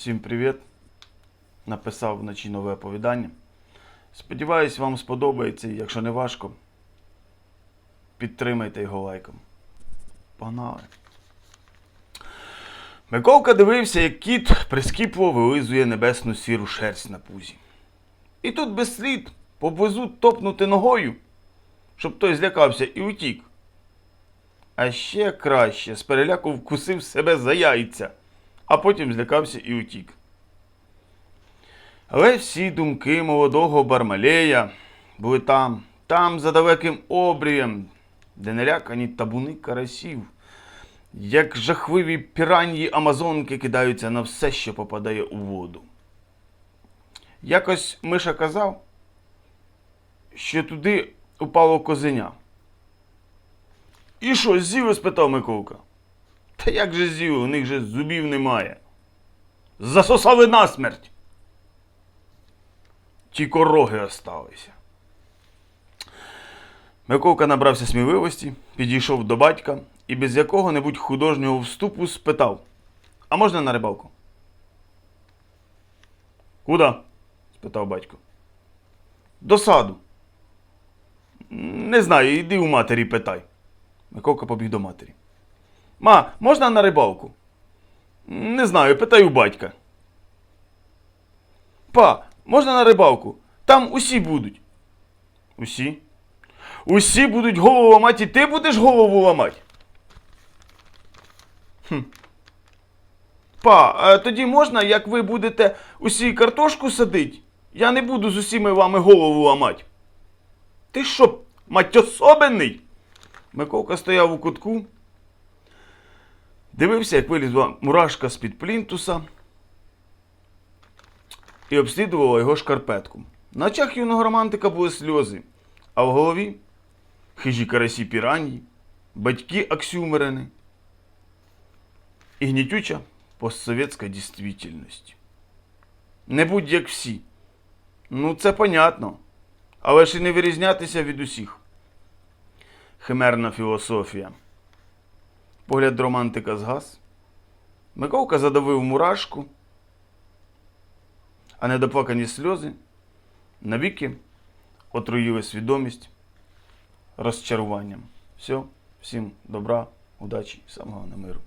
Всім привіт! Написав вночі нове оповідання. Сподіваюсь, вам сподобається, якщо не важко, підтримайте його лайком. Погнали! Миколка дивився, як кіт прискіпливо вилизує небесну сіру шерсть на пузі. І тут без слід поблизу топнути ногою, щоб той злякався і утік. А ще краще з переляку вкусив себе за яйця, а потім злякався і утік. Але всі думки молодого Бармалея були там, там, за далеким обрієм, де нелякані табуни карасів, як жахливі піраньї Амазонки кидаються на все, що попадає у воду. Якось Миша казав, що туди упало козеня. І що, з'їли? спитав Миколка. Та як же з'їли? У них же зубів немає. Засосали насмерть. Тільки роги осталися. Миколка набрався сміливості, підійшов до батька і без якого-небудь художнього вступу спитав: А можна на рибалку? Куда? спитав батько. До саду. Не знаю, іди у матері питай. Миколка побіг до матері. Ма, можна на рибалку? Не знаю, питай у батька. Па, можна на рибалку? Там усі будуть. Усі? Усі будуть голову ламати, і ти будеш голову ламати. Хм. Па, а тоді можна, як ви будете усі картошку садить, я не буду з усіми вами голову ламати. Ти що, мать особенний? Миколка стояв у кутку, дивився, як вилізла мурашка з-під плінтуса і обслідувала його шкарпетку. На очах юного романтика були сльози, а в голові хижі карасі піраньї, батьки аксюмерини і гнітюча постсовєтська дійсвітельність. Не будь як всі. Ну, це понятно. Але ж і не вирізнятися від усіх. Химерна філософія. Погляд романтика згас. Миколка задавив мурашку, а недоплакані сльози навіки отруїли свідомість розчаруванням. Все, всім добра, удачі, самого на миру.